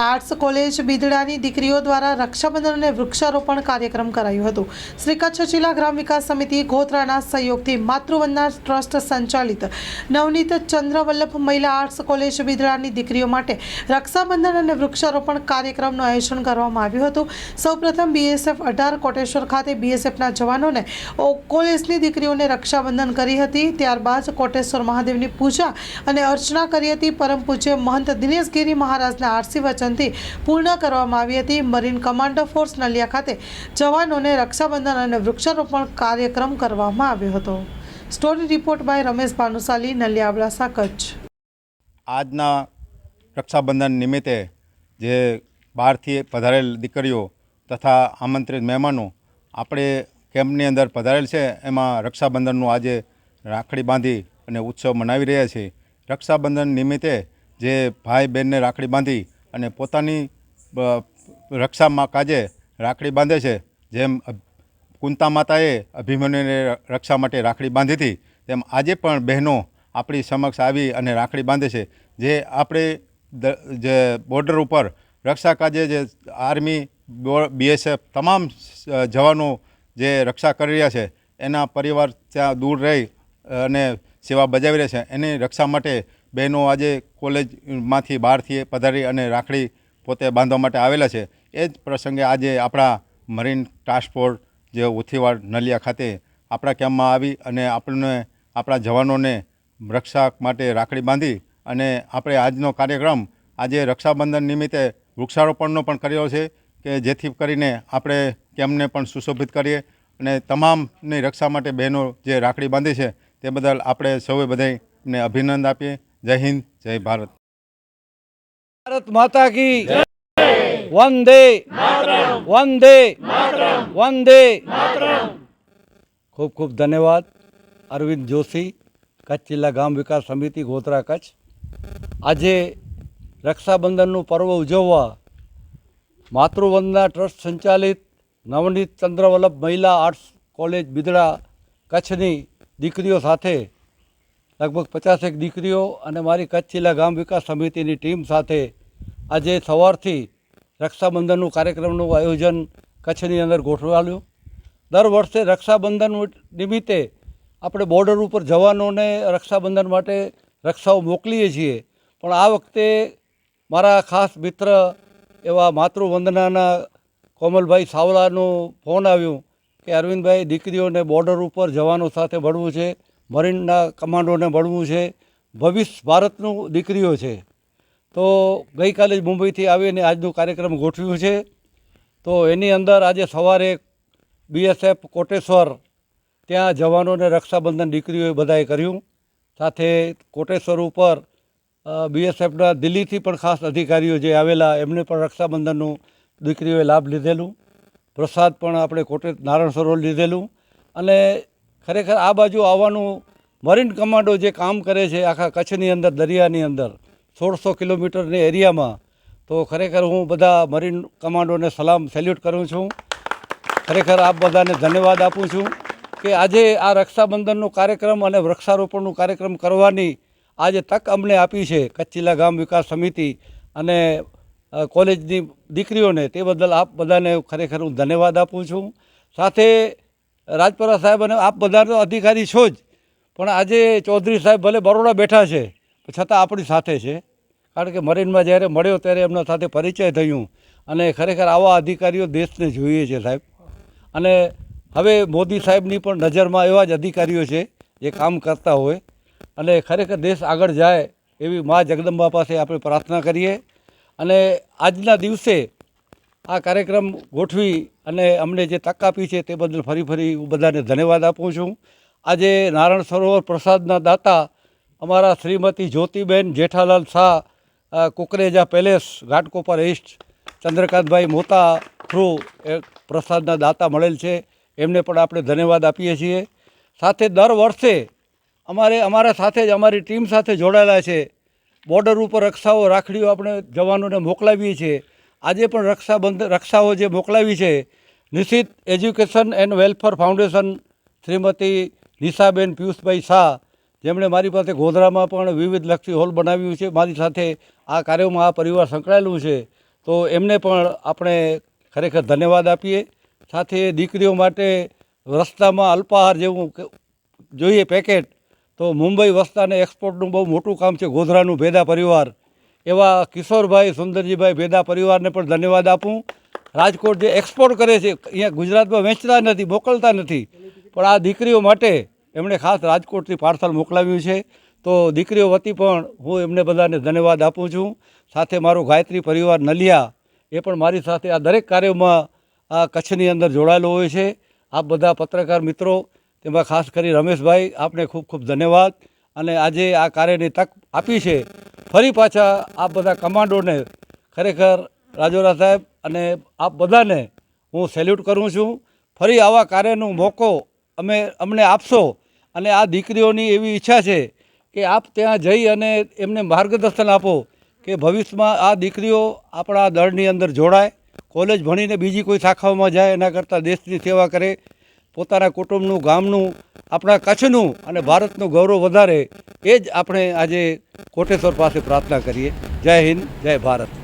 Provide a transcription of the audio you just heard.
Arts college બિદડાની દીકરીઓ દ્વારા રક્ષાબંધન અને વૃક્ષારોપણ કાર્યક્રમ કરાયું હતું. શ્રી કચ્છ જિલ્લા ગ્રામ વિકાસ સમિતિ ગોત્રાના સહયોગથી માતૃવંદના ટ્રસ્ટ સંચાલિત નવનીત ચંદ્રવલ્લભ મહિલા આર્ટ્સ કોલેજ બિદડાની દીકરીઓ માટે રક્ષાબંધન અને વૃક્ષારોપણ કાર્યક્રમનું આયોજન કરવામાં આવ્યું હતું. સૌપ્રથમ બીએસએફ અઢાર કોટેશ્વર ખાતે બીએસએફના જવાનોને કોલેજની દીકરીઓને રક્ષાબંધન કરી હતી. ત્યારબાદ કોટેશ્વર મહાદેવની પૂજા અને અર્ચના કરી હતી. પરમ પૂજ્ય મહંત દિનેશગીરી મહારાજના આરસી વચનથી પૂર્ણ કરવામાં આવી હતી. મરીન કમાન્ડો ફોર્સ નલિયા ખાતે જવાનોને રક્ષાબંધન અને વૃક્ષારોપણ કાર્યક્રમ કરવામાં આવ્યો હતો. Story report by Ramesh Bhanushali, Naliya Abdasa, Kutch. આજના રક્ષાબંધન નિમિત્તે જે બહારથી પધારેલ દીકરીઓ તથા આમંત્રિત મહેમાનો આપણે કેમ્પની અંદર પધારેલ છે, એમાં રક્ષાબંધનનું આજે રાખડી બાંધી અને ઉત્સવ મનાવી રહ્યા છીએ રક્ષાબંધન નિમિત્તે જે ભાઈ બહેનને રાખડી બાંધી અને પોતાની રક્ષામાં કાજે રાખડી બાંધે છે. જેમ કુંતા માતાએ અભિમન્યુને રક્ષા માટે રાખડી બાંધી હતી, તેમ આજે પણ બહેનો આપણી સમક્ષ આવી અને રાખડી બાંધે છે. જે આપણે જે બોર્ડર ઉપર રક્ષા કાજે જે આર્મી બીએસએફ તમામ જવાનો જે રક્ષા કરી રહ્યા છે, એના પરિવાર ત્યાં દૂર રહી અને સેવા બજાવી રહ્યા છે. એની રક્ષા માટે બહેનો આજે કોલેજમાંથી બહારથી પધારી અને રાખડી પોતે બાંધવા માટે આવેલા છે. એ જ પ્રસંગે આજે આપણા મરીન ટ્રાન્સપોર્ટ જે ઉથીવાડ નલિયા ખાતે આપણા કેમ્પમાં આવી અને આપણને આપણા જવાનોને રક્ષા માટે રાખડી બાંધી અને આપણે આજનો કાર્યક્રમ આજે રક્ષાબંધન નિમિત્તે વૃક્ષારોપણનો પણ કર્યો છે કે જેથી કરીને આપણે કેમ્પને પણ સુશોભિત કરીએ અને તમામની રક્ષા માટે બહેનો જે રાખડી બાંધી છે તે બદલ આપણે સૌએ બધાને અભિનંદન આપીએ. જય હિન્દ જય ભારત. ભારત માતા કી વંદે. વંદે. વંદે. ખૂબ ખૂબ ધન્યવાદ. અરવિંદ જોશી કચ્છ જિલ્લા ગામ વિકાસ સમિતિ ગોધરા કચ્છ. આજે રક્ષાબંધનનું પર્વ ઉજવવા માતૃવંદના ટ્રસ્ટ સંચાલિત નવનીત ચંદ્રવલ્લભ મહિલા આર્ટ્સ કોલેજ બિદડા કચ્છની દીકરીઓ સાથે લગભગ પચાસેક દીકરીઓ અને મારી કચ્છ જિલ્લા ગામ વિકાસ સમિતિની ટીમ સાથે આજે સવારથી રક્ષાબંધનનું કાર્યક્રમનું આયોજન કચ્છની અંદર ગોઠવાયું. દર વર્ષે રક્ષાબંધન નિમિત્તે આપણે બોર્ડર ઉપર જવાનોને રક્ષાબંધન માટે રક્ષાઓ મોકલીએ છીએ. પણ આ વખતે મારા ખાસ મિત્ર એવા માતૃવંદનાના કોમલભાઈ સાવલાનો ફોન આવ્યો કે અરવિંદભાઈ, દીકરીઓને બોર્ડર ઉપર જવાનો સાથે ભળવું છે. મરીનના કમાન્ડોને મળવું છે. ભવિષ્ય ભારતનું દીકરીઓ છે. તો ગઈકાલે જ મુંબઈથી આવીને આજનો કાર્યક્રમ ગોઠવ્યું છે. તો એની અંદર આજે સવારે બીએસએફ કોટેશ્વર ત્યાં જવાનોને રક્ષાબંધન દીકરીઓએ બધાએ કર્યું. સાથે કોટેશ્વર ઉપર બીએસએફના દિલ્હીથી પણ ખાસ અધિકારીઓ જે આવેલા, એમને પણ રક્ષાબંધનનું દીકરીઓએ લાભ લીધેલું. પ્રસાદ પણ આપણે કોટે, નારાયણ સરોવર લીધેલું. અને ખરેખર આ બાજુ આવવાનું મરીન કમાન્ડો જે કામ કરે છે આખા કચ્છની અંદર, દરિયાની અંદર, સોળસો કિલોમીટરની એરિયામાં, તો ખરેખર હું બધા મરીન કમાન્ડોને સલામ સેલ્યુટ કરું છું. ખરેખર આપ બધાને ધન્યવાદ આપું છું કે આજે આ રક્ષાબંધનનો કાર્યક્રમ અને વૃક્ષારોપણનું કાર્યક્રમ કરવાની આજે તક અમને આપી છે કચ્છ જિલ્લા ગામ વિકાસ સમિતિ અને કોલેજની દીકરીઓને. તે બદલ આપ બધાને ખરેખર હું ધન્યવાદ આપું છું. સાથે રાજપરા સાહેબ અને આપ બધાનો અધિકારી છો જ. પણ આજે ચૌધરી સાહેબ ભલે બરોડા બેઠા છે છતાં આપણી સાથે છે. કારણ કે મરીનમાં જ્યારે મળ્યો ત્યારે એમના સાથે પરિચય થયું. અને ખરેખર આવા અધિકારીઓ દેશને જોઈએ છે સાહેબ. અને હવે મોદી સાહેબની પણ નજરમાં એવા જ અધિકારીઓ છે, જે કામ કરતા હોય. અને ખરેખર દેશ આગળ જાય એવી મા જગદંબા પાસે આપણે પ્રાર્થના કરીએ. અને આજના દિવસે આ કાર્યક્રમ ગોઠવી અને અમને જે તક આપી છે તે બદલ ફરી ફરી હું બધાને ધન્યવાદ આપું છું. આજે નારાયણ સરોવર પ્રસાદના દાતા અમારા Shrimati Jyotiben Jethalal Shah Kukreja palace Ghatkopar east Chandrakantbhai Mota through એ પ્રસાદના દાતા મળેલ છે. એમને પણ આપણે ધન્યવાદ આપીએ છીએ. સાથે દર વર્ષે અમારે, અમારા સાથે જ, અમારી ટીમ સાથે જોડાયેલા છે. બોર્ડર ઉપર રક્ષાઓ રાખડીઓ આપણે જવાનોને મોકલાવીએ છીએ. આજે પણ રક્ષાબંધ, રક્ષાઓ જે મોકલાવી છે, Nishchit education and welfare foundation Shrimati Nishaben Piyushbhai Shah, જેમણે મારી પાસે ગોધરામાં પણ વિવિધ લક્ષી હોલ બનાવ્યું છે. મારી સાથે આ કાર્યોમાં આ પરિવાર સંકળાયેલું છે. તો એમને પણ આપણે ખરેખર ધન્યવાદ આપીએ. સાથે દીકરીઓ માટે રસ્તામાં અલ્પાહાર જેવું જોઈએ પેકેટ. તો મુંબઈ વસ્તાને એક્સપોર્ટનું બહુ મોટું કામ છે ગોધરાનું ભેદા પરિવાર. એવા કિશોરભાઈ, સુંદરજીભાઈ ભેદા પરિવારને પણ ધન્યવાદ આપું. રાજકોટ જે એક્સપોર્ટ કરે છે, અહીંયા ગુજરાતમાં વેચતા નથી, મોકલતા નથી. પણ આ દીકરીઓ માટે એમણે ખાસ રાજકોટથી પાર્સલ મોકલાવ્યું છે. તો દીકરીઓ વતી પણ હું એમને બધાને ધન્યવાદ આપું છું. સાથે મારો ગાયત્રી પરિવાર નલિયા, એ પણ મારી સાથે આ દરેક કાર્યોમાં આ કચ્છની અંદર જોડાયેલો હોય છે. આપ બધા પત્રકાર મિત્રો, તેમાં ખાસ કરી રમેશભાઈ, આપને ખૂબ ખૂબ ધન્યવાદ. અને આજે આ કાર્યની તક આપી છે. ફરી પાછા આપ બધા કમાન્ડોને ખરેખર રાજોરા સાહેબ અને આપ બધાને હું સેલ્યુટ કરું છું. ફરી આવા કાર્યનો મોકો અમે અમને આપશો અને આ દીકરીઓની એવી ઈચ્છા છે કે આપ ત્યાં જઈ અને એમને માર્ગદર્શન આપો કે ભવિષ્યમાં આ દીકરીઓ આપણા દળની અંદર જોડાય, કોલેજ ભણીને બીજી કોઈ શાખાઓમાં જાય એના કરતાં દેશની સેવા કરે. પોતાના કુટુંબનું, ગામનું, આપણા કચ્છનું અને ભારતનું ગૌરવ વધારે, એ જ આપણે આજે કોટેશ્વર પાસે પ્રાર્થના કરીએ. જય હિન્દ, જય ભારત.